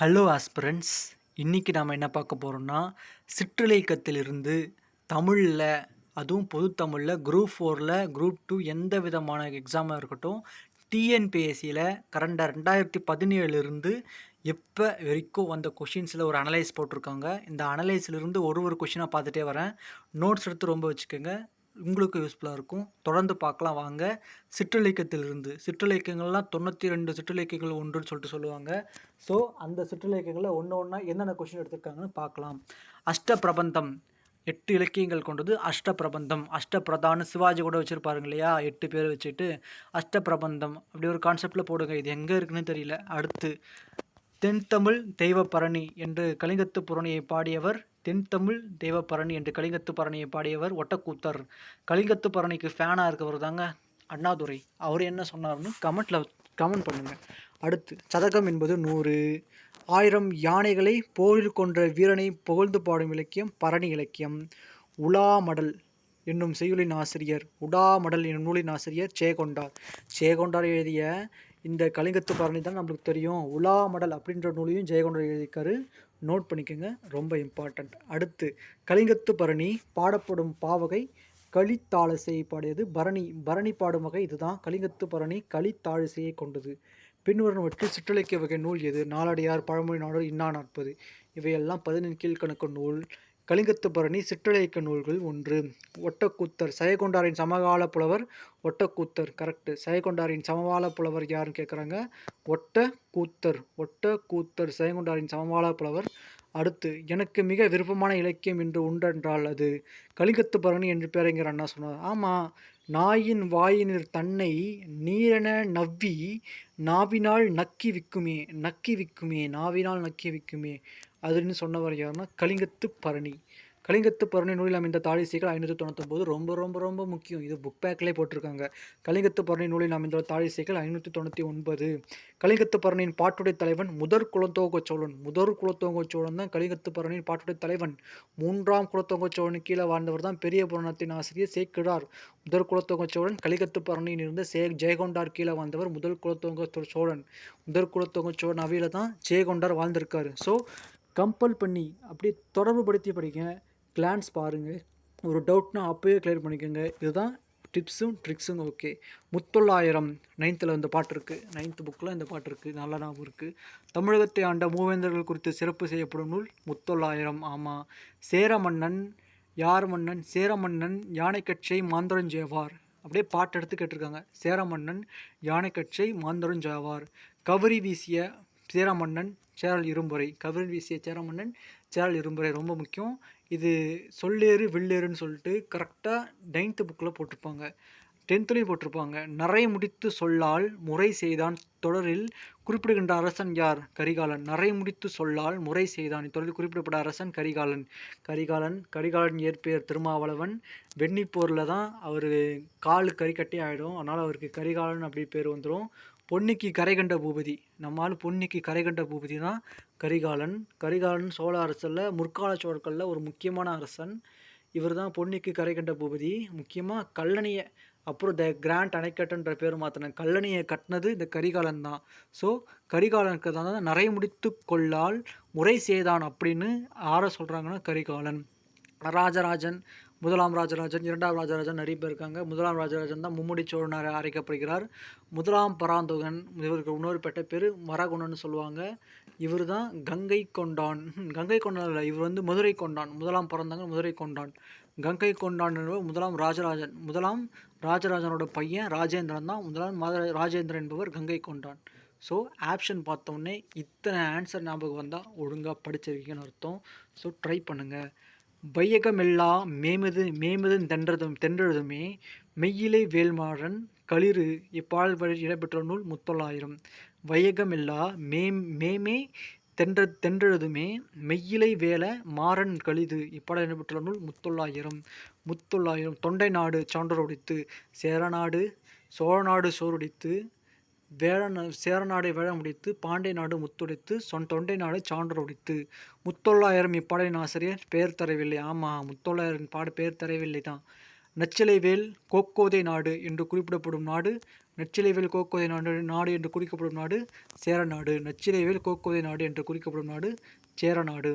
Hello aspirants இன்றைக்கி நாம் என்ன பார்க்க போகிறோம்னா சிற்றிலக்கத்திலிருந்து தமிழில் அதுவும் பொதுத்தமிழில் குரூப் ஃபோரில் குரூப் டூ எந்த விதமான எக்ஸாமாக இருக்கட்டும் டிஎன்பிஎஸ்சியில் கரண்டாக ரெண்டாயிரத்தி பதினேழுலேருந்து எப்போ வரைக்கும் வந்த கொஷின்ஸில் ஒரு அனலைஸ் போட்டிருக்காங்க. இந்த அனலைஸ்லேருந்து ஒரு ஒரு கொஷினாக பார்த்துட்டே வரேன். நோட்ஸ் எடுத்து ரொம்ப வச்சுக்கோங்க. உங்களுக்கு யூஸ்ஃபுல்லாக இருக்கும். தொடர்ந்து பார்க்கலாம் வாங்க. சிற்றிலக்கியத்திலிருந்து. சிற்றிலக்கியங்கள்லாம் தொண்ணூற்றி ரெண்டு சிற்றிலக்கியங்கள் ஒன்றுன்னு சொல்லிட்டு சொல்லுவாங்க. ஸோ அந்த சிற்றிலக்கியங்களில் ஒன்று ஒன்றா என்னென்ன கொஷின் எடுத்திருக்காங்கன்னு பார்க்கலாம். அஷ்ட பிரபந்தம் எட்டு இலக்கியங்கள் கொண்டது அஷ்ட பிரபந்தம் அஷ்ட பிரதான சிவாஜி கூட வச்சுருப்பாருங்க இல்லையா? எட்டு பேர் வச்சுட்டு அஷ்ட பிரபந்தம் அப்படி ஒரு கான்செப்டில் போடுங்க. இது எங்கே இருக்குன்னு தெரியல. அடுத்து தென்தமிழ் தெய்வப்பரணி என்று கலிங்கத்து புரணியை பாடியவர் தென்தமிழ் தேவப்பரணி என்று கலிங்கத்து பரணியை பாடியவர் ஒட்டக்கூத்தர். கலிங்கத்து பரணிக்கு ஃபேனாக இருக்கவர் தாங்க அண்ணாதுரை. அவர் என்ன சொன்னார்னு கமெண்ட்டில் கமெண்ட் பண்ணுங்கள் அடுத்து சதகம் என்பது நூறு. ஆயிரம் யானைகளை போரில் கொன்ற வீரனை புகழ்ந்து பாடும் இலக்கியம் பரணி இலக்கியம். உலாமடல் என்னும் செய்யுளின் ஆசிரியர் உடாமடல் என்னும் நூலின் ஆசிரியர் சேகொண்டார். சேகொண்டார் எழுதிய இந்த கலிங்கத்து பரணி தான் நம்மளுக்கு தெரியும். உலாமடல் அப்படின்ற நூலையும் ஜெயகொண்டார் எழுதியிருக்காரு. நோட் பண்ணிக்கோங்க. ரொம்ப இம்பார்ட்டண்ட் அடுத்து கலிங்கத்து பரணி பாடப்படும் பாவகை களித்தாளசையை பாடியது. பரணி பரணி பாடும் வகை இதுதான். கலிங்கத்து பரணி களித்தாழிசையை கொண்டது. பின்வருவற்றில் சிற்றலைக்கிய வகை நூல் எது? நாலடியார் பழமொழி நாடு இன்னா நாற்பது. இவையெல்லாம் பதினெண் கீழ்கணக்கு நூல். கலிங்கத்துப்பரணி சிற்றிலக்கிய நூல்கள் ஒன்று. ஒட்டக்கூத்தர் சயகொண்டாரின் சமகால புலவர் ஒட்டக்கூத்தர் கரெக்டு சயகொண்டாரின் சமகால புலவர் யாருன்னு கேட்குறாங்க ஒட்ட கூத்தர் ஒட்ட கூத்தர் சயகொண்டாரின் சமகால புலவர். அடுத்து எனக்கு மிக விருப்பமான இலக்கியம் என்று உண்டென்றால் அது கலிங்கத்து பரணி என்று பேரைங்கிற அண்ணா சொன்னார். ஆமாம் நாயின் வாயினர் தன்னை நீரென நவ்வி நாவினால் நக்கி விக்குமே நக்கி விக்குமே நாவினால் நக்கி விக்குமே. அதுன்னு சொன்னவர் யாருன்னா கலிங்கத்து பரணி. கலிங்கத்து பரணி நூலில் அமைந்த தாழிசைகள் ஐநூற்றி தொண்ணூத்தொம்பது ரொம்ப ரொம்ப ரொம்ப முக்கியம். இது புக் பேக்லேயே போட்டிருக்காங்க. கலிங்கத்து பரணி நூலில் அமைந்த தாழிசைகள் ஐநூற்றி தொண்ணூற்றி ஒன்பது கலிங்கத்து பரணியின் பாட்டுடைய தலைவன் முதற் குலத்தோக சோழன். முதற் குலத்தோக சோழன் தான் கலிங்கத்து பரணியின் பாட்டுடைய தலைவன். மூன்றாம் குலத்தோக சோழன் கீழே வாழ்ந்தவர் தான் பெரிய புராணத்தின் ஆசிரியர் சேக்கிழார் முதற் குலத்தோக சோழன் கலிங்கத்து பரணியில் இருந்த சே. ஜெயகொண்டார் கீழே வாழ்ந்தவர் முதல் குலத்தோங்க சோழன். முதற் குலத்தோங்க சோழன் அவையில் தான் ஜெயகொண்டார் வாழ்ந்திருக்காரு. ஸோ கம்பல் பண்ணி அப்படியே தொடர்பு படுத்தி படிங்க. கிளான்ஸ் பாருங்கள் ஒரு டவுட்னா அப்போயே கிளியர் பண்ணிக்கோங்க. இதுதான் டிப்ஸும் ட்ரிக்ஸும் ஓகே முத்தொள்ளாயிரம் நைன்த்தில் இந்த பாட்டு இருக்குது நைன்த்து புக்கில் இந்த பாட்டு இருக்குது நல்ல ஞாபகம் இருக்குது தமிழகத்தை ஆண்ட மூவேந்தர்கள் குறித்து சிறப்பு செய்யப்படும் நூல் முத்தொள்ளாயிரம். ஆமாம் சேர மன்னன் யார் மன்னன் சேர மன்னன் யானைக்கட்சை மாந்தரஞ்சேவார் அப்படியே பாட்டு எடுத்து கேட்டிருக்காங்க. சேர மன்னன் யானைக்கட்சை மாந்தரஞ்சேவார் கவரி வீசிய சேரமன்னன் சேரல் இரும்புரை. கவிழ் வீசிய சேரமன்னன் சேரல் இரும்புரை ரொம்ப முக்கியம். இது சொல்லேறு வில்லேறுன்னு சொல்லிட்டு கரெக்டாக நைன்த்து புக்கில் போட்டிருப்பாங்க. டென்த்துலேயும் போட்டிருப்பாங்க. நரை முடித்து சொல்லால் முறை செய்தான் தொடரில் குறிப்பிடுகின்ற அரசன் யார்? கரிகாலன். நரை முடித்து சொல்லால் முறை செய்தான். இத்தொடரில் குறிப்பிடப்பட்ட அரசன் கரிகாலன். கரிகாலன் கரிகாலன் இயற்பெயர் திருமாவளவன். வெண்ணிப்போரில் தான் அவர் காலு கறிக்கட்டி ஆகிடும் அதனால் அவருக்கு கரிகாலன் அப்படி பேர் வந்துடும் பொன்னிக்கு கரை கண்ட பூபதி. நம்மால் பொன்னிக்கு கரை கண்ட பூபதி தான் கரிகாலன். கரிகாலன் சோழ அரசில் முற்கால சோழர்களில் ஒரு முக்கியமான அரசன். இவர் தான் பொன்னிக்கு கரை கண்ட பூபதி. முக்கியமாக கல்லணையை அப்புறம் த கிராண்ட் அணைக்கட்டுன்ற பேர் மாற்றின கல்லணையை கட்டினது இந்த கரிகாலன் தான். ஸோ கரிகாலனுக்கு தான் நிறைய முடித்து கொள்ளால் முறை செய்தான் அப்படின்னு யாரை சொல்கிறாங்கன்னா கரிகாலன். ராஜராஜன் முதலாம் ராஜராஜன் இரண்டாம் ராஜராஜன் நிறைய பேர் இருக்காங்க. முதலாம் ராஜராஜன் தான் மும்முடி சோழனாக அழைக்கப்படுகிறார் முதலாம் பராந்தகன் இவருக்கு இன்னொரு பெட்ட பேர் மரகுணன்னு சொல்லுவாங்க. இவர் தான் கங்கை கொண்டான். கங்கை கொண்டான் இல்லை இவர் வந்து மதுரை கொண்டான். முதலாம் பராந்தகன் மதுரை கொண்டான். கங்கை கொண்டான் என்பவர் முதலாம் ராஜராஜன். முதலாம் ராஜராஜனோட பையன் ராஜேந்திரன் தான். முதலாம் மத ராஜேந்திரன் என்பவர் கங்கை கொண்டான். ஸோ ஆப்ஷன் பார்த்தோன்னே இத்தனை ஆன்சர் ஞாபகம் வந்தால் ஒழுங்காக படிச்சிருக்கீங்கன்னு அர்த்தம். ஸோ ட்ரை பண்ணுங்கள் வையகமெல்லா மேமது மேமது தென்றதும் தென்றெழுதுமே மெய்யிலை வேல்மாறன் களிறு இப்பால் வழி இடம்பெற்ற நூல் முத்தொள்ளாயிரம். வையகமெல்லா மேம் மேமே தென்ற தென்றெழுதுமே மெய்யிலை வேல மாறன் கழிது இப்பாடல் இடம்பெற்ற நூல் முத்தொள்ளாயிரம். முத்தொள்ளாயிரம் தொண்டை நாடு சான்றோடித்து சேரநாடு சோழநாடு சோறுடித்து வேள சேரநாடை வேழ முடித்து பாண்டிய நாடு முத்துடைத்து சொன் தொண்டை நாடு சான்றோர் உடைத்து. முத்தொள்ளாயிரம் இப்பாடலின் ஆசிரியர் பெயர் தரவில்லை. ஆமாம் முத்தொள்ளாயிரம் பாட பெயர் தரவில்லை தான். நச்சிலைவேல் கோக்கோதை நாடு என்று குறிப்பிடப்படும் நாடு நச்சிலைவேல் கோக்கோதை நாடு நாடு என்று குறிக்கப்படும் நாடு சேரநாடு நச்சிலைவேல் கோக்கோதை நாடு என்று குறிக்கப்படும் நாடு சேரநாடு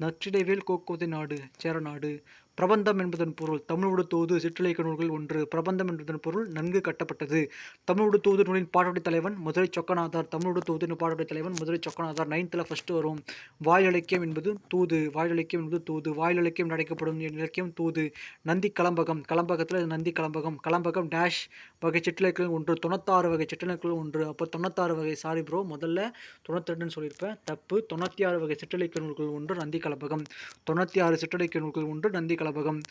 நச்சிலைவேல் கோக்கோதை நாடு சேரநாடு பிரபந்தம் என்பதன் பொருள் தமிழோடு தூது சிற்றிலக்கிய நூல்கள் ஒன்று பிரபந்தம் என்பதன் பொருள் நன்கு கட்டப்பட்டது. தமிழோடு தூது நூலின் பாட்டுடைய தலைவன் மதுரை சொக்கநாதார். தமிழோடு தூது பாட்டுடைய தலைவன் மதுரை சொக்கநாதார். நைன்த்தில் ஃபஸ்ட்டு வரும். வாயில் இலக்கியம் என்பது தூது வாயில் இலக்கியம் என்பது தூது வாயில் இலக்கியம் நடக்கப்படும் இலக்கியம் தூது. நந்தி கலம்பகம் கலம்பகத்தில் நந்தி கலம்பகம் கலம்பகம் டேஷ் வகை சிற்றிலக்கியம் ஒன்று தொண்ணூத்தாறு வகை சிற்றிலக்கியம் ஒன்று. அப்போ தொண்ணூத்தாறு வகை சாரி ப்ரோ முதல்ல தொண்ணூத்தெட்டுன்னு சொல்லியிருப்பேன். தப்பு தொண்ணூற்றி ஆறு வகை சிற்றிலக்கிய நூல்கள் ஒன்று நந்தி கலம்பகம். தொண்ணூற்றி ஆறு சிற்றிலக்கிய நூல்கள் ஒன்று நந்தி கலம்பகம்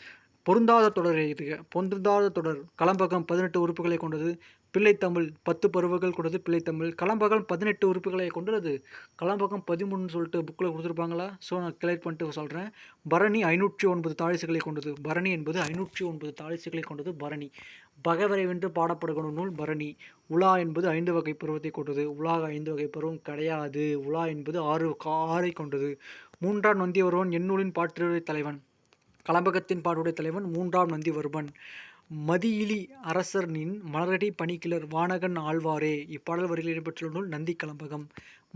பொருந்தாத தொடர் எழுதுக பொருந்தாத தொடர் கலம்பகம் பதினெட்டு உறுப்புகளை கொண்டது. பிள்ளைத்தமிழ் பத்து பருவங்கள் கொண்டது. பிள்ளைத்தமிழ் கலம்பகம் பதினெட்டு உறுப்புகளை கொண்டது கலம்பகம் பதிமூணுன்னு சொல்லிட்டு புக்கில் கொடுத்துருப்பாங்களா? ஸோ நான் கிளியர் பண்ணிட்டு சொல்கிறேன் பரணி ஐநூற்றி ஒன்பது தாளிசுகளை கொண்டது. பரணி என்பது ஐநூற்றி ஒன்பது தாளிசுகளை கொண்டது பரணி. பகவரை வென்று பாடப்படுகிற நூல் பரணி. உலா என்பது ஐந்து வகை பருவத்தை கொண்டது. உலா ஐந்து வகை பருவம் கிடையாது. உலா என்பது ஆறு ஆறை கொண்டது. மூன்றாம் நொந்தியவருவன் ஒருவன் எந்நூலின் பாட்டுரை தலைவன். கலம்பகத்தின் பாடுடைய தலைவன் மூன்றாம் நந்திவர்மன். மதியிலி அரசர்னின் மலரடி பணிக்கிளர் வானகன் ஆழ்வாரே. இப்பாடல் வரிகளில் இடம்பெற்றுள்ள நூல் நந்தி கலம்பகம்.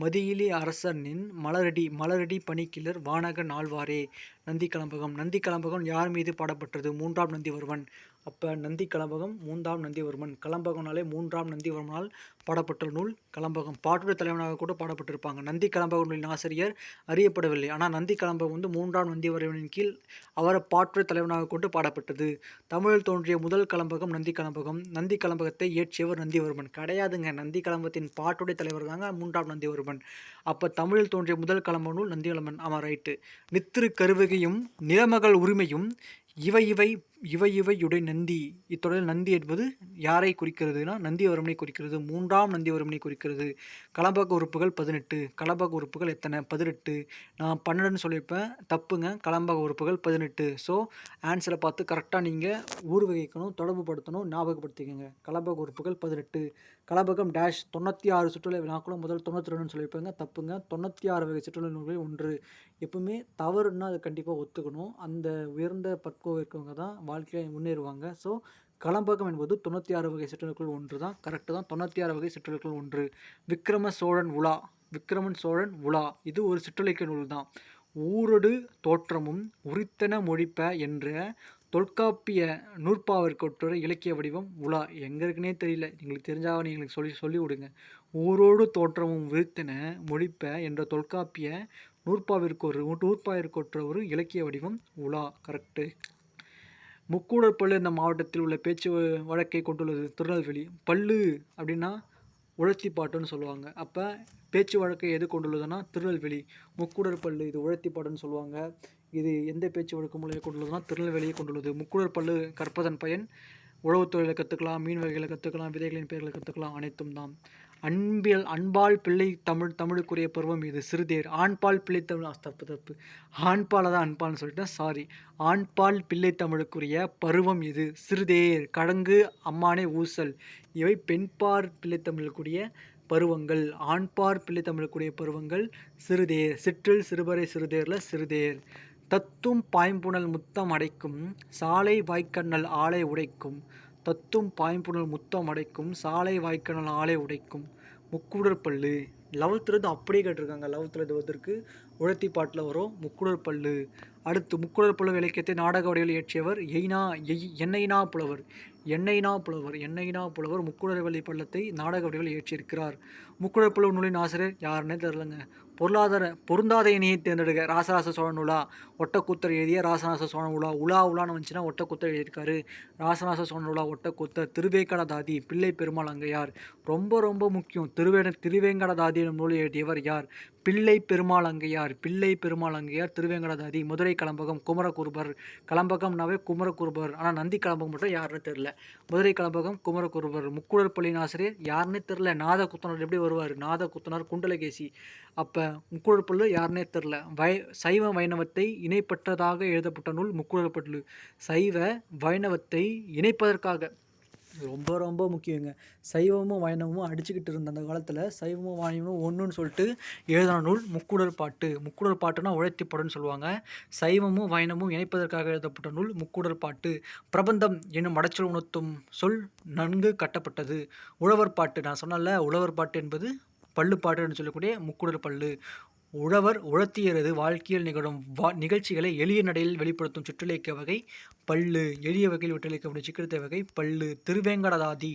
மதியிலி அரசனின் மலரடி மலரடி பணிக்கிளர் வானகன் ஆழ்வாரே. நந்தி கலம்பகம். நந்தி கலம்பகம் யார் மீது பாடப்பட்டது? மூன்றாம் நந்திவர்மன். அப்போ நந்தி கலம்பகம் மூன்றாம் நந்திவர்மன். கலம்பகம்னாலே மூன்றாம் நந்திவர்மனால் பாடப்பட்ட நூல் கலம்பகம். பாட்டுடைய தலைவனாக கூட பாடப்பட்டிருப்பாங்க. நந்தி கலம்பகம் நூலின் ஆசிரியர் அறியப்படவில்லை. ஆனால் நந்தி கலம்பகம் வந்து மூன்றாம் நந்திவர்மனின் கீழ் அவரை பாட்டுடைய தலைவனாக கொண்டு பாடப்பட்டது. தமிழில் தோன்றிய முதல் கலம்பகம் நந்தி கலம்பகம். நந்தி கலம்பகத்தை இயற்றியவர் நந்திவர்மன். கிடையாதுங்க. நந்தி கலம்பகத்தின் பாட்டுடைய தலைவர் தாங்க மூன்றாம் நந்திவர்மன். அப்போ தமிழில் தோன்றிய முதல் கலம்ப நூல் நந்தி கலம்பன் ஆமாம் ரைட்டு நித்திரு கருவகையும் நிலமகள் உரிமையும் இவை இவை இவை இவையுடைய நந்தி. இத்தொடரில் நந்தி என்பது யாரை குறிக்கிறதுனா நந்திவர்மனை குறிக்கிறது. மூன்றாம் நந்திவர்மனை குறிக்கிறது. கலபக உறுப்புகள் பதினெட்டு. கலபக உறுப்புகள் எத்தனை? பதினெட்டு. நான் பன்னெண்டுன்னு சொல்லியிருப்பேன். தப்புங்க. கலம்பக உறுப்புகள் பதினெட்டு. ஸோ ஆன்சரை பார்த்து கரெக்டாக நீங்கள் ஊர் வகிக்கணும் தொடர்பு படுத்தணும் ஞாபகப்படுத்திக்கோங்க. கலம்பக உறுப்புகள் பதினெட்டு. கலபகம் டேஷ் தொண்ணூற்றி ஆறு சுற்றுலா வினாக்களும். முதல் தொண்ணூற்றி ரெண்டுன்னு சொல்லியிருப்பாங்க. தப்புங்க. தொண்ணூற்றி ஆறு வகை சுற்றுலா நூல்களில் ஒன்று. எப்பவுமே தவறுன்னா அதை கண்டிப்பாக ஒத்துக்கணும். அந்த உயர்ந்த பக்குவம் இருக்கவங்க தான் வாழ்க்கையில் முன்னேறுவாங்க. ஸோ களம்பகம் என்பது தொண்ணூற்றி ஆறு வகை சிற்றலுக்குள் ஒன்று தான். கரெக்டு தான். தொண்ணூற்றி ஆறு வகை சிற்றலுக்குள் ஒன்று. விக்ரம சோழன் உலா. விக்ரமன் சோழன் உலா. இது ஒரு சிற்றலைக்க நூல் தான். ஊரடு தோற்றமும் உரித்தன மொழிப்ப என்ற தொல்காப்பிய நூற்பாவிற்கொற்ற இலக்கிய வடிவம் உலா. எங்கே இருக்குன்னே தெரியல. எங்களுக்கு தெரிஞ்சாவணி எங்களுக்கு சொல்லி சொல்லி விடுங்க. ஊரோடு தோற்றமும் விருத்தென மொழிப்ப என்ற தொல்காப்பிய நூற்பாவிற்கு ஒரு நூற்பாவிற்கொற்ற ஒரு இலக்கிய வடிவம் உலா. கரெக்டு முக்கூடற்பள்ளு இந்த மாவட்டத்தில் உள்ள பேச்சு வழக்கை கொண்டுள்ளது. திருநெல்வேலி. பல்லு அப்படின்னா உழத்தி பாட்டுன்னு சொல்லுவாங்க. அப்போ பேச்சு வழக்கை எது கொண்டுள்ளதுன்னா திருநெல்வேலி. முக்கூடர் பல்லு இது உழத்தி பாட்டுன்னு சொல்லுவாங்க. இது எந்த பேச்சு வழக்கு மூலையை கொண்டுள்ளதுன்னா திருநெல்வேலியை கொண்டுள்ளது. முக்கூடர் பல்லு கற்பதன் பயன் உழவுத் கற்றுக்கலாம் மீன் வகைகளை கற்றுக்கலாம் விதைகளின் பெயர்களை கற்றுக்கலாம் அனைத்தும் தான். அன்பில் அன்பால் பிள்ளை தமிழ் தமிழுக்குரிய பருவம் இது. சிறுதேர் ஆண்பால் பிள்ளை தமிழ் தப்பு தப்பு. ஆண்பாலை தான் அன்பால்னு சொல்லிட்டேன் சாரி ஆண்பால் பிள்ளை தமிழுக்குரிய பருவம் இது. சிறுதேர் கடங்கு அம்மானே ஊசல். இவை பெண்பார் பிள்ளை தமிழுக்குரிய பருவங்கள். ஆண்பார் பிள்ளை தமிழுக்குரிய பருவங்கள் சிறுதேர். சிற்றில் சிறுபறை சிறுதேரில் சிறுதேர். தத்தும் பாய்ம்புணல் முத்தம் அடைக்கும் சாலை வாய்க்கண்ணல் ஆலை உடைக்கும். தத்தும் பாய்ம்புணல் முத்தம் அடைக்கும் சாலை வாய்க்கணல் ஆலை உடைக்கும். முக்கூடர் பல்லு லெவல்த்துலேருந்து அப்படியே கேட்டிருக்காங்க. லெவல்த்தில் வந்திருக்கு உழத்தி பாட்டில் வரும் முக்குடர் பல்லு அடுத்து முக்குடர் பல்லு இலக்கியத்தை நாடக வடிவில் இயற்றியவர் எய்னா எய் எண்ணெய்னா புலவர். எண்ணெய்னா புலவர் எண்ணெய்னா புலவர் முக்குடர் வழி பள்ளத்தை நாடக வடிவில் இயற்றியிருக்கிறார். முக்குடர் நூலின் ஆசிரியர் யாருன்னே தெரிலங்க. பொருளாதார பொருந்தாத இணையை தேர்ந்தெடுக்க ராசராச சோழன் உலா ஒட்டக்கூத்தர் எழுதிய ராசராச சோழன் உலா உலா உலான்னு வந்துச்சுன்னா ஒட்டக்கூத்தர் எழுதியிருக்காரு. ராசராச சோழன் உலா ஒட்டக்கூத்தர் திருவேங்கடதாதி பிள்ளை பெருமாள் அங்கையார் ரொம்ப ரொம்ப முக்கியம். திருவே திருவேங்கடதாதி எனும் நூலை எழுதியவர் யார்? பிள்ளை பெருமாள் அங்கையார் பிள்ளை பெருமாள் அங்கையார் திருவேங்கடதாதி மதுரை கலம்பகம் குமரகுருபர். கலம்பகம்னாவே குமரகுருபர். ஆனால் நந்தி கலம்பகம் மட்டும் யாருன்னு தெரில. மதுரை கலம்பகம் குமரகுருபர். முக்குடற்பள்ளியின் ஆசிரியர் யாருன்னே தெரில. நாத குத்தனர் எப்படி வருவார். நாத குத்தனார் குண்டலகேசி. அப்போ முக்குடர் யாருனே யாருன்னே தெரில. வை சைவ வைணவத்தை இணைப்பற்றதாக எழுதப்பட்ட நூல் முக்குடர் சைவ வைணவத்தை இணைப்பதற்காக. ரொம்ப ரொம்ப முக்கியங்க. சைவமும் வைணவமும் அடிச்சுக்கிட்டு இருந்த அந்த காலத்தில் சைவமும் வைணவமும் ஒன்றுன்னு சொல்லிட்டு எழுதின நூல் முக்குடல் பாட்டு. முக்குடல் பாட்டுனா உழைத்திப்படன்னு சொல்லுவாங்க. சைவமும் வைணமும் இணைப்பதற்காக எழுதப்பட்ட நூல் முக்குடல் பாட்டு. பிரபந்தம் என்னும் மடச்சொல் உணர்த்தும் சொல் நன்கு கட்டப்பட்டது. உழவர் பாட்டு நான் சொன்னல உழவர் பாட்டு என்பது பள்ளு பாட்டுன்னு சொல்லக்கூடிய முக்குடல் பல்லு உழவர் உழத்தியரது வாழ்க்கையில் நிகழும் வா நிகழ்ச்சிகளை எளிய நடையில் வெளிப்படுத்தும் சிற்றிலக்கிய வகை பல்லு எளிய வகையில் விட்டளிக்கப்படும் சிக்கிரத்தை வகை பல்லு திருவேங்கடதாதி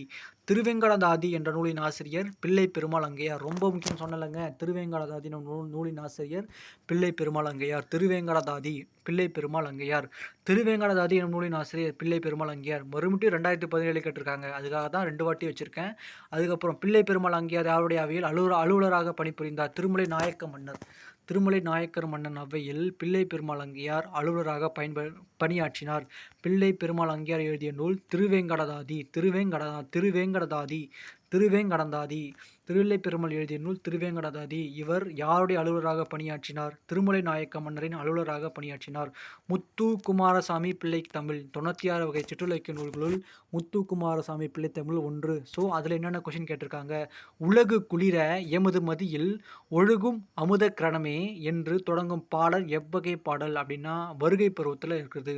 திருவேங்கடதாதி என்ற நூலின் ஆசிரியர் பிள்ளை பெருமாள் அங்கையார். ரொம்ப முக்கியம் சொன்னலங்க திருவேங்கடதாதி நூல் நூலின் ஆசிரியர் பிள்ளை பெருமாள் அங்கையார். திருவேங்கடதாதி பிள்ளை பெருமாள் அங்கையார். திருவேங்கடதாதி எனும் நூலின் ஆசிரியர் பிள்ளை பெருமாள் அங்கையார். மறுபடியும் ரெண்டாயிரத்தி பதினேழு கேட்டிருக்காங்க. அதுக்காக தான் ரெண்டு வாட்டி வச்சுருக்கேன். அதுக்கப்புறம் பிள்ளை பெருமாள் அங்கையார் யாருடைய அவையில் அலுவலர் அலுவலராக பணிபுரிந்தார்? திருமலை நாயக்க மன்னர். திருமலை நாயக்கர் மன்னன் அவையில் பிள்ளை பெருமாள் அங்கியார் அலுவலராக பயன்ப பணியாற்றினார். பிள்ளை பெருமாள் அங்கியார் எழுதிய நூல் திருவேங்கடதாதி திருவேங்கடதா திருவேங்கடதாதி திருவேங்கடந்தாதி. திருவில்லை பெருமாள் எழுதிய நூல் திருவேங்கடாதாதி. இவர் யாருடைய அலுவலராக பணியாற்றினார்? திருமலை நாயக்க மன்னரின் அலுவலராக பணியாற்றினார். முத்து குமாரசாமி பிள்ளை தமிழ். தொண்ணூற்றி ஆறு வகை சிற்றுலக்கிய நூல்களுள் முத்து குமாரசாமி பிள்ளை தமிழ் ஒன்று. ஸோ அதில் என்னென்ன கொஷின் கேட்டிருக்காங்க? உலகு குளிர எமது மதியில் ஒழுகும் அமுத கிரணமே என்று தொடங்கும் பாடல் எவ்வகை பாடல் அப்படின்னா வருகை பருவத்தில் இருக்குது.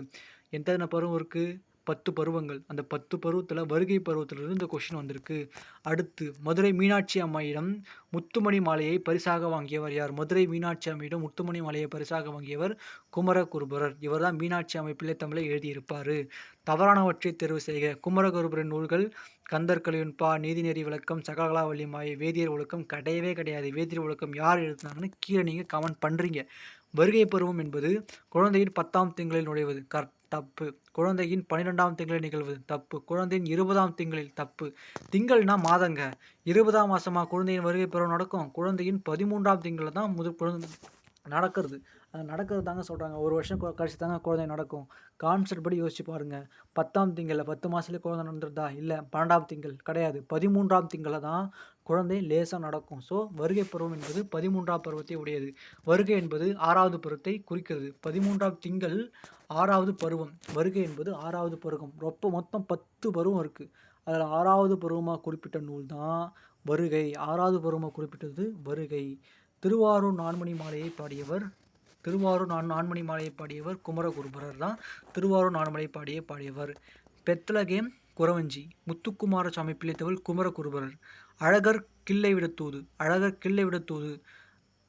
எந்த பருவம் இருக்குது பத்து பருவங்கள். அந்த பத்து பருவத்தில் வருகை பருவத்திலிருந்து இந்த கொஷின் வந்திருக்கு. அடுத்து மதுரை மீனாட்சி அம்மையிடம் முத்துமணி மாலையை பரிசாக வாங்கியவர் யார்? மதுரை மீனாட்சி அம்மையிடம் முத்துமணி மாலையை பரிசாக வாங்கியவர் குமரகுருபரர். இவர் தான் மீனாட்சி அம்மை தமிழை எழுதியிருப்பார். தவறானவற்றை தேர்வு செய்க. குமரகுருபரின் நூல்கள் கந்தர் கலியுன்பா நீதிநெறி விளக்கம் சகலகலாவல்லி மாய வேதியர் ஒழுக்கம் கிடையவே கிடையாது. வேதியர் ஒழுக்கம் யார் எழுதினாங்கன்னு கீழே நீங்கள் கமெண்ட் பண்ணுறீங்க வருகை பருவம் என்பது குழந்தையின் பத்தாம் திங்களில் நுழைவது. கர் தப்பு. குழந்தையின் பன்னிரெண்டாம் திங்களில் நிகழ்வது தப்பு. குழந்தையின் இருபதாம் திங்களில் தப்பு. திங்கள்னா மாதங்க. இருபதாம் மாதமாக குழந்தையின் வருகை பருவம் நடக்கும். குழந்தையின் பதிமூன்றாம் திங்களில் தான் முதல் குழந்தை நடக்கிறது. அது நடக்கிறது தாங்க சொல்கிறாங்க ஒரு வருஷம் கழிச்சு தாங்க குழந்தை நடக்கும். கான்செப்ட் படி யோசிச்சு பாருங்கள் பத்தாம் திங்களில் பத்து மாதத்துல குழந்தை நடந்துருதா இல்லை பன்னெண்டாம் திங்கள் கிடையாது. பதிமூன்றாம் திங்களில் தான் குழந்தை லேசாக நடக்கும். ஸோ வருகை பருவம் என்பது பதிமூன்றாம் பருவத்தை உடையது. வருகை என்பது ஆறாவது பருவத்தை குறிக்கிறது. பதிமூன்றாம் திங்கள் ஆறாவது பருவம். வருகை என்பது ஆறாவது பருவம் ரொம்ப மொத்தம் பத்து பருவம் இருக்குது அதில் ஆறாவது பருவமாக குறிப்பிட்ட நூல் தான் வருகை. ஆறாவது பருவமாக குறிப்பிட்டது வருகை. திருவாரூர் நான்மணி மாலையை பாடியவர் திருவாரூர் நான் நான்மணி மாலையை பாடியவர் குமரகுருபரர் தான். திருவாரூர் நான்மலை பாடிய பாடியவர். பெத்லகேம் குறவஞ்சி முத்துக்குமாரசாமி பிள்ளைத்தவள் குமரகுருபரர். அழகர் கிள்ளை விடத்தூது அழகர் கிள்ளை விடத்தூது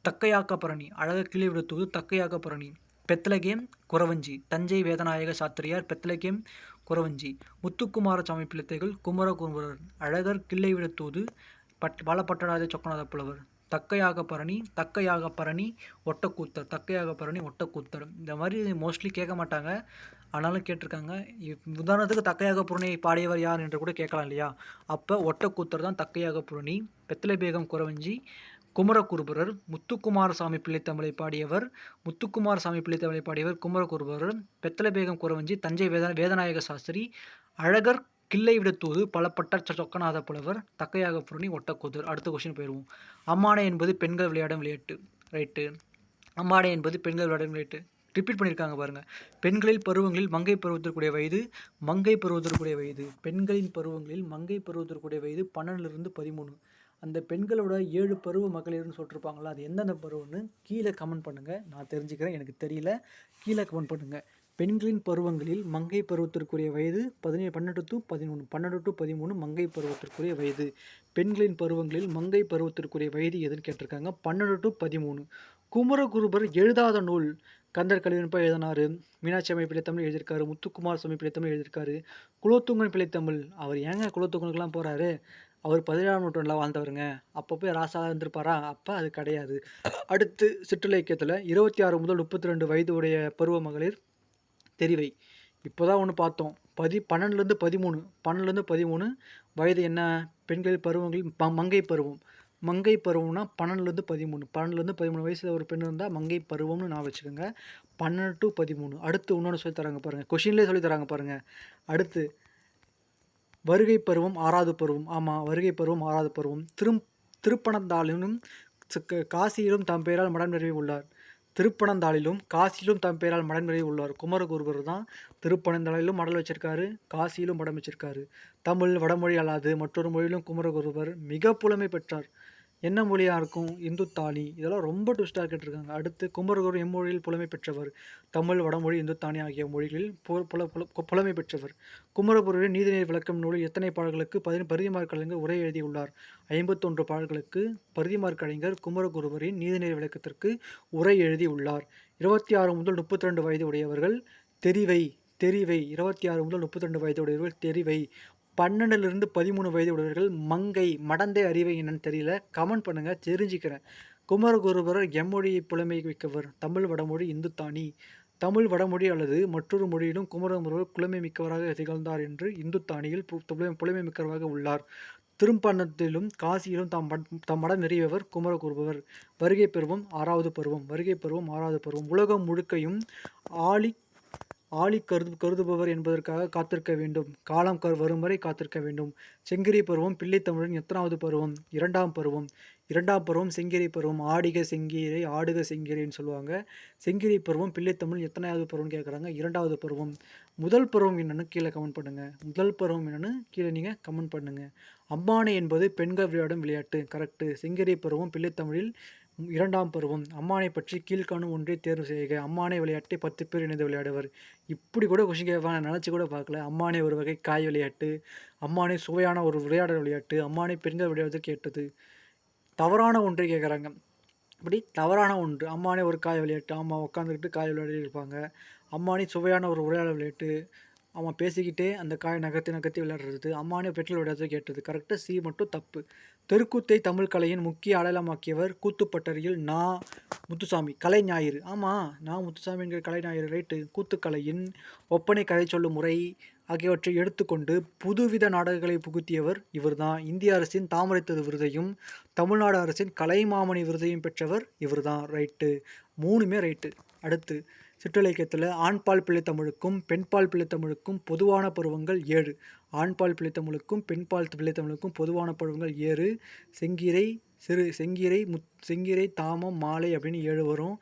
தக்கையாக்கப்பரணி அழகர் கிள்ளை விடத்தூது தக்கையாக்கப்பரணி பெத்லகேம் குறவஞ்சி. தஞ்சை வேதநாயக சாத்திரியார் பெத்லகேம் குறவஞ்சி. முத்துக்குமாரசாமி பிள்ளைத்தைகள் குமரகுமரர். அழகர் கிள்ளை விடத்தூது பட் பாலப்பட்டராஜ சொக்கநாத புலவர். தக்கையாக பரணி தக்கையாக பரணி ஒட்டக்கூத்தர். தக்கையாக பரணி ஒட்டக்கூத்தர். இந்த மாதிரி மோஸ்ட்லி கேட்க மாட்டாங்க. ஆனாலும் கேட்டிருக்காங்க. உதாரணத்துக்கு தக்கையாக புரணி பாடியவர் யார் என்று கூட கேட்கலாம் இல்லையா? அப்போ ஒட்டக்கூத்தர் தான் தக்கையாக புரணி. பெத்தலை பேகம் குறவஞ்சி. குமரகுருபரர் முத்துக்குமாரசாமி பிள்ளைத்தமிழை பாடியவர். முத்துக்குமாரசாமி பிள்ளைத்தமிழை பாடியவர் குமரகுருபரர். பெத்தலை பேகம் குறவஞ்சி தஞ்சை வேத வேதநாயக சாஸ்திரி. அழகர் கிள்ளை விடத்தூது பலப்பட்ட சொக்கநாத புலவர். தக்கையாக புரணி ஒட்டக்கூதர். அடுத்த கொஸ்டின் போயிடுவோம். அம்மானை என்பது பெண்கள் விளையாடும் விளையாட்டு. ரைட்டு அம்மானை என்பது பெண்கள் விளையாடும் விளையாட்டு. ரிப்பீட் பண்ணியிருக்காங்க பாருங்கள் பெண்களில் பருவங்களில் மங்கை பருவத்திற்குரிய வயது மங்கை பருவத்திற்குரிய வயது. பெண்களின் பருவங்களில் மங்கை பருவத்திற்குரிய வயது பன்னெண்டுலேருந்து பதிமூணு. அந்த பெண்களோட ஏழு பருவ மகளிர்னு சொல்லிருப்பாங்களா அது எந்தெந்த பருவம்னு கீழே கமெண்ட் பண்ணுங்கள் நான் தெரிஞ்சுக்கிறேன் எனக்கு தெரியல. கீழே கமெண்ட் பண்ணுங்கள் பெண்களின் பருவங்களில் மங்கை பருவத்திற்குரிய வயது பதினேழு பன்னெண்டு டு பதிமூணு பன்னெண்டு டு பதிமூணு மங்கை பருவத்திற்குரிய வயது. பெண்களின் பருவங்களில் மங்கை பருவத்திற்குரிய வயது எதுன்னு கேட்டிருக்காங்க? பன்னெண்டு டு பதிமூணு. குமரகுருபர் எழுதாத நூல் கந்தர் கலிவன்பா எழுதினார். மீனாட்சி அம்மை பிள்ளைத்தமிழ் எழுதியிருக்காரு. முத்துக்குமார் சுவாமி பிள்ளைத்தமிழ் எழுதியிருக்காரு. குலோத்துங்கன் பிள்ளைத்தமிழ் அவர் ஏங்க குலோத்துங்கனுக்குலாம் போகிறாரு அவர் பதினேழாம் நூற்றாண்டில் வாழ்ந்தவருங்க. அப்போ போய் ராசாக இருந்திருப்பாரா? அப்போ அது கிடையாது. அடுத்து சிற்றிலக்கியத்தில் இருபத்தி ஆறு முதல் முப்பத்தி ரெண்டு வயது உடைய பருவ மகளிர் தெரிவை. இப்போ தான் ஒன்று பார்த்தோம். பதி பன்னெண்டுலேருந்து பதிமூணு பன்னெண்டுலேருந்து பதிமூணு வயது என்ன? பெண்கள் பருவங்களில் ப மங்கை பருவம். மங்கை பருவம்னா பன்னெண்டுலேருந்து பதிமூணு. பன்னெண்டுலேருந்து பதிமூணு வயசில் ஒரு பெண் இருந்தால் மங்கை பருவம்னு நான் வச்சுக்கோங்க. பன்னெண்டு டு பதிமூணு. அடுத்து இன்னொன்று சொல்லி தராங்க பாருங்கள் கொஷின்லேயே சொல்லி தராங்க பாருங்கள் அடுத்து வருகை பருவம் ஆறாவது பருவம். ஆமாம் வருகை பருவம் ஆறாவது பருவம். திரும் திருப்பணந்தாளினும் காசியிலும் தம் பெயரால் மடம் நிறைவே உள்ளார். திருப்பனந்தாளிலும் காசியிலும் தம் பெயரால் மடம் நிறைய உள்ளார். குமரகுருபர் தான் திருப்பனந்தாளிலும் மடல் வச்சிருக்காரு காசியிலும் மடம் வச்சிருக்காரு. தமிழ் வடமொழி அல்லாது மற்றொரு மொழியிலும் குமரகுருபர் மிக புலமை பெற்றார். என்ன மொழியாக இருக்கும்? இந்துத்தானி. இதெல்லாம் ரொம்ப ட்விஸ்டாக கேட்டிருக்காங்க. அடுத்து குமரகுரு எம்மொழியில் புலமை பெற்றவர். தமிழ் வடமொழி இந்துத்தானி ஆகிய மொழிகளில் பு- புல புல- புலமை பெற்றவர். குமரகுருவின் நீதிநீர் விளக்கம் நூலில் எத்தனை பாடல்களுக்கு பதின பரிதிமார் கலைஞர் உரை எழுதியுள்ளார்? ஐம்பத்தொன்று பாடல்களுக்கு பரிதிமார் கலைஞர் குமரகுருவரின் நீதிநீர் விளக்கத்திற்கு உரை எழுதியுள்ளார். இருபத்தி ஆறு முதல் முப்பத்தி ரெண்டு வயது உடையவர்கள் தெரிவை தெரிவை. இருபத்தி ஆறு முதல் முப்பத்தி ரெண்டு வயது உடையவர்கள் தெரிவை. பன்னெண்டுலேருந்து பதிமூணு வயது உள்ளவர்கள் மங்கை மடந்தை அறிவை என்னன்னு தெரியல. கமெண்ட் பண்ணுங்கள் தெரிஞ்சுக்கிறேன். குமரகுருபரர் எம்மொழியை புலமை மிக்கவர் தமிழ் வடமொழி இந்துத்தானி. தமிழ் வடமொழி அல்லது மற்றொரு மொழியிலும் குமரகுருபரர் புலமை மிக்கவராக திகழ்ந்தார் என்று இந்துத்தானியில் புலமை- புலமை மிக்கவராக உள்ளார். திருப்பண்ணத்திலும் காசியிலும் தாம் தம் மடம் நிறையவர் குமரகுருபவர் வருகை பருவம் ஆறாவது பருவம். வருகை பருவம் ஆறாவது பருவம். உலகம் முழுக்கையும் ஆழி ஆழி கருது கருதுபவர் என்பதற்காக காத்திருக்க வேண்டும். காலம் கரு வரும் வரை காத்திருக்க வேண்டும். செங்கிரி பருவம் பிள்ளைத்தமிழின் எத்தனாவது பருவம்? இரண்டாம் பருவம். இரண்டாம் பருவம் செங்கிரி பருவம். ஆடிக செங்கிரி ஆடுக செங்கிரின்னு சொல்லுவாங்க. செங்கிரி பருவம் பிள்ளைத்தமிழ் எத்தனாவது பருவம்னு கேட்குறாங்க இரண்டாவது பருவம். முதல் பருவம் என்னென்னு கீழே கமெண்ட் பண்ணுங்கள் முதல் பருவம் என்னென்னு கீழே நீங்கள் கமெண்ட் பண்ணுங்கள் அம்பானை என்பது பெண்கள் விளையாடும் விளையாட்டு. கரெக்டு செங்கிரி பருவம் பிள்ளைத்தமிழில் இரண்டாம் பருவம். அம்மானை பற்றி கீழ்காணும் ஒன்றை தேர்வு செய்க. அம்மானை விளையாட்டை பத்து பேர் இணைந்து விளையாடுவர். இப்படி கூட கொஷின் கேட்பாங்க நான் நினச்சி கூட பார்க்கல. அம்மானை ஒரு வகை காய் விளையாட்டு. அம்மானை சுவையான ஒரு விளையாடல் விளையாட்டு. அம்மானை பெண்கள் விளையாடுவதற்கு கேட்டது. தவறான ஒன்றை கேட்குறாங்க. இப்படி தவறான ஒன்று. அம்மானே ஒரு காய் விளையாட்டு. அம்மா உட்காந்துக்கிட்டு காய் விளையாடி இருப்பாங்க. அம்மானே சுவையான ஒரு உரையாடல் விளையாட்டு. அவன் பேசிக்கிட்டே அந்த காயை நகர்த்தி நகர்த்தி விளையாடுறது. அம்மானே பெட்ரோல் விளையாடுறது கேட்டது. கரெக்டாக சி மட்டும் தப்பு. தெருக்கூத்தை தமிழ் கலையின் முக்கிய அடையாளமாக்கியவர் கூத்துப்பட்டறையில் நா. முத்துசாமி. கலை ஞாயிறு. ஆமாம் நான் முத்துசாமி என்கிற கலை ஞாயிறு ரைட்டு கூத்துக்கலையின் ஒப்பனை கதை சொல்லும் முறை ஆகியவற்றை எடுத்துக்கொண்டு புதுவித நாடகங்களை புகுத்தியவர் இவர்தான் இந்திய அரசின் தாமரைத்தது விருதையும் தமிழ்நாடு அரசின் கலைமாமணி விருதையும் பெற்றவர் இவர்தான் ரைட்டு. மூணுமே ரைட்டு. அடுத்து சிற்றிலக்கியத்தில் ஆண்பால் பிள்ளைத்தமிழுக்கும் பெண்பால் பிள்ளைத்தமிழுக்கும் பொதுவான பருவங்கள் ஏழு. ஆண்பால் பிள்ளைத்தமிழுக்கும் பெண்பால் பிள்ளைத்தமிழுக்கும் பொதுவான பருவங்கள் ஏழு செங்கீரை சிறு செங்கீரை முத் செங்கீரை தாமம் மாலை அப்படின்னு ஏழு வரும்.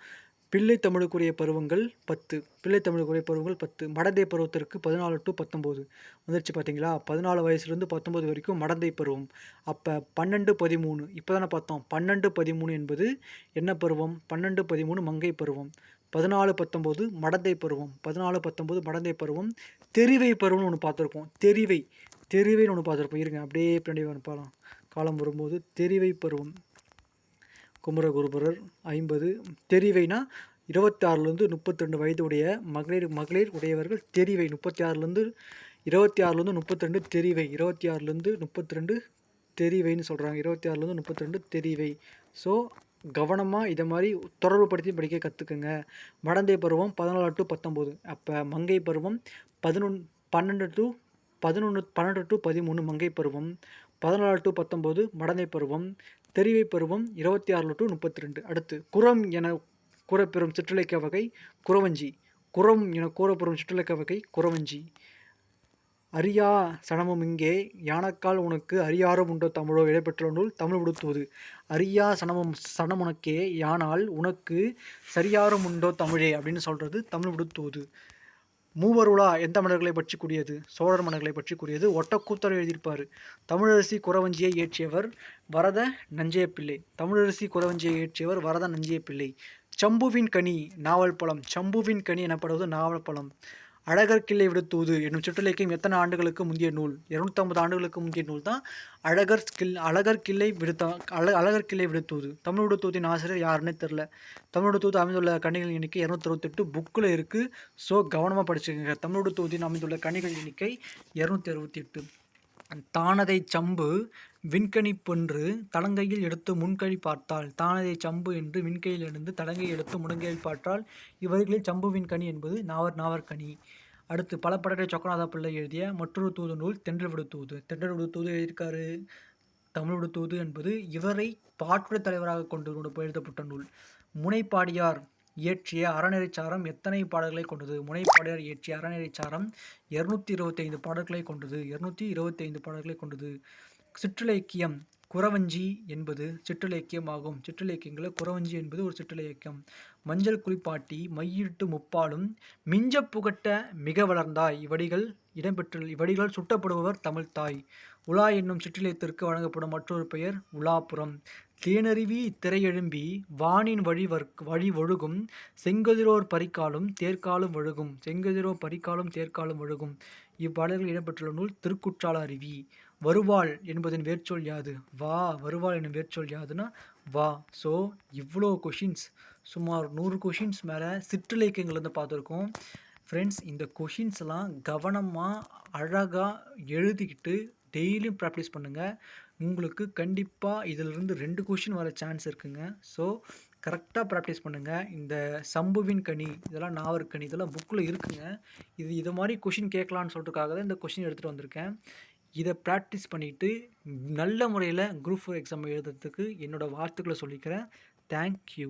பிள்ளை தமிழுக்குரிய பருவங்கள் பத்து. பிள்ளை தமிழுக்குரிய பருவங்கள் பத்து. மடந்தை பருவத்திற்கு பதினாலு டு பத்தொம்போது. வந்துருச்சு பார்த்தீங்களா பதினாலு வயசுலேருந்து பத்தொம்போது வரைக்கும் மடந்தை பருவம். அப்போ பன்னெண்டு பதிமூணு. இப்போ தானே பார்த்தோம். பன்னெண்டு பதிமூணு என்பது என்ன பருவம்? பன்னெண்டு பதிமூணு மங்கை பருவம். பதினாலு பத்தொம்போது மடந்தை பருவம். பதினாலு பத்தொம்போது மடந்தை பருவம். தெரிவை பருவம்னு ஒன்று பார்த்துருப்போம் தெரிவை. தெரிவைன்னு ஒன்று பார்த்துருப்போம். இருங்க அப்படியே பின்னாடி பாலம் காலம் வரும்போது தெரிவை பருவம். குமரகுருபரர் ஐம்பது. தெரிவைனா இருபத்தி ஆறுலேருந்து முப்பத்தி ரெண்டு வயது உடைய மகளிர் மகளிர் உடையவர்கள் தெரிவை. முப்பத்தி ஆறுலேருந்து இருபத்தி ஆறுலேருந்து முப்பத்தி ரெண்டு தெரிவை. இருபத்தி ஆறுலேருந்து முப்பத்தி ரெண்டு தெரிவைன்னு சொல்கிறாங்க இருபத்தி ஆறுலேருந்து முப்பத்தி ரெண்டு தெரிவை. ஸோ கவனமாக இதை மாதிரி தொடர்புபடுத்தி படிக்க கற்றுக்குங்க மடந்தை பருவம் பதினாலு டு பத்தொம்போது அப்போ மங்கை பருவம் பதினொன் பன்னெண்டு டு பதினொன்று பன்னெண்டு டு பதிமூணு மங்கை பருவம். பதினாலு டு பத்தொம்போது மடந்தை பருவம். தெரிவை பருவம் இருபத்தி ஆறு டு முப்பத்தி ரெண்டு அடுத்து குரம் என கூறப்பெறும் சிற்றிலக்கிய வகை குறவஞ்சி. குரம் என கூறப்பெறும் சிற்றிலக்கிய வகை குறவஞ்சி. அரியா சனமும் இங்கே. யானக்கால் உனக்கு அரியாரும் உண்டோ தமிழோ? இடம்பெற்ற நூல் தமிழ் விடுத்துவது அரியா சனமும் சனம் உனக்கே. யானால் உனக்கு சரியாரும் உண்டோ தமிழே? அப்படின்னு சொல்கிறது தமிழ் விடுத்துவது மூவருளா எந்த மன்னர்களை பற்றி கூடியது சோழர் மன்னர்களை பற்றி கூடியது ஒட்டக்கூத்தர் எழுதியிருப்பார். தமிழரசி குறவஞ்சியை இயற்றியவர் வரத நஞ்சைய பிள்ளை. தமிழரசி குறவஞ்சியை இயற்றியவர் வரத நஞ்சைய பிள்ளை. சம்புவின் கனி நாவல் பழம். சம்புவின் கனி எனப்படுவது நாவல் பழம். அழகர் கிள்ளை விடுத்துவது என்னும் சிற்றிலக்கியம் எத்தனை ஆண்டுகளுக்கு முந்தைய நூல்? இருநூத்தம்பது ஆண்டுகளுக்கு முந்தைய நூல் தான் அழகர் கில் அழகர் கிள்ளை விடுத்த அழ அழகர் கிள்ளை விடுத்தூது. தமிழோட தூதின் ஆசிரியர் யாருன்னே தெரில தமிழோட தூது அமைந்துள்ள கணிகள் எண்ணிக்கை இரநூத்தி அறுபத்தெட்டு புக்கில் இருக்குது ஸோ கவனமாக படிச்சுக்கோங்க. தமிழோட தூதின் அமைந்துள்ள கணிகள் எண்ணிக்கை இரநூத்தி அறுபத்தி எட்டு தானதை சம்பு விண்கணிப்பொன்று தலங்கையில் எடுத்து முன்கழி பார்த்தால் தானதை சம்பு என்று விண்கையில் இருந்து தலங்கை எடுத்து முடங்கையில் பார்த்தால் இவர்களில் சம்புவின் கனி என்பது நாவர் நாவற்கனி. அடுத்து பல படகை சொக்கநாத பிள்ளை எழுதிய மற்றொரு தூது நூல் தென்றல் தூது. தென்றல் தூது எழுதியிருக்காரு. தமிழ் தூது என்பது இவரை பாட்டுடை தலைவராக கொண்டு எழுதப்பட்ட நூல். முனைப்பாடியார் இயற்றிய அறநெறிச்சாரம் எத்தனை பாடல்களை கொண்டது? முனைப்பாடியார் இயற்றிய அறநெறிச்சாரம் இருநூத்தி இருபத்தைந்து பாடல்களை கொண்டது. இருநூத்தி இருபத்தைந்து பாடல்களை கொண்டது. சிற்றிலக்கியம் குறவஞ்சி என்பது சிற்றிலக்கியம் ஆகும் சிற்றிலக்கியங்களில் குறவஞ்சி என்பது ஒரு சிற்றிலக்கியம். மஞ்சள் குளிப்பாட்டி மையிட்டு முப்பாலும் மிஞ்ச புகட்ட மிக வளர்ந்தாய். இவ்வடிகள் இடம்பெற்று இவ்வடிகள் சுட்டப்படுபவர் தமிழ்தாய் உலா என்னும் சிற்றிலயத்திற்கு வழங்கப்படும் மற்றொரு பெயர் உலாபுரம். தேனருவி திரையெழும்பி வானின் வழி வழி ஒழுகும் செங்கதிரோர் பரிகாலும் தேர்க்காலும் ஒழுகும் செங்கதிரோர் பரிகாலும் தேர்க்காலும் ஒழுகும். இவ்வாடல்கள் இடம்பெற்றுள்ள நூல் திருக்குற்றால அருவி. வருவாள் என்பதன் வேர்ச்சொல் யாது? வா வருவாள் என்னும் வேர்ச்சொல் யாதுன்னா வா. ஸோ இவ்வளோ கொஷின்ஸ் சுமார் நூறு கொஷின்ஸ் மேலே சிற்றிலக்கியங்கள் வந்து பார்த்துருக்கோம். ஃப்ரெண்ட்ஸ் இந்த கொஷின்ஸ்லாம் கவனமாக அழகாக எழுதிக்கிட்டு டெய்லியும் ப்ராக்டிஸ் பண்ணுங்கள் உங்களுக்கு கண்டிப்பாக இதிலிருந்து ரெண்டு கொஷின் வர சான்ஸ் இருக்குங்க. ஸோ கரெக்டாக ப்ராக்டிஸ் பண்ணுங்கள் இந்த சம்புவின் கனி இதெல்லாம் நாவற்கனி இதெல்லாம் புக்கில் இருக்குங்க. இது இது மாதிரி கொஷின் கேட்கலான்னு சொல்லிட்டுக்காக தான் இந்த கொஷின் எடுத்துகிட்டு வந்திருக்கேன். இதை ப்ராக்டிஸ் பண்ணிவிட்டு நல்ல முறையில் குரூப் ஃபோர் எக்ஸாம் எழுதுறதுக்கு என்னோடய வாழ்த்துக்களை சொல்லிக்கிறேன். தேங்க்யூ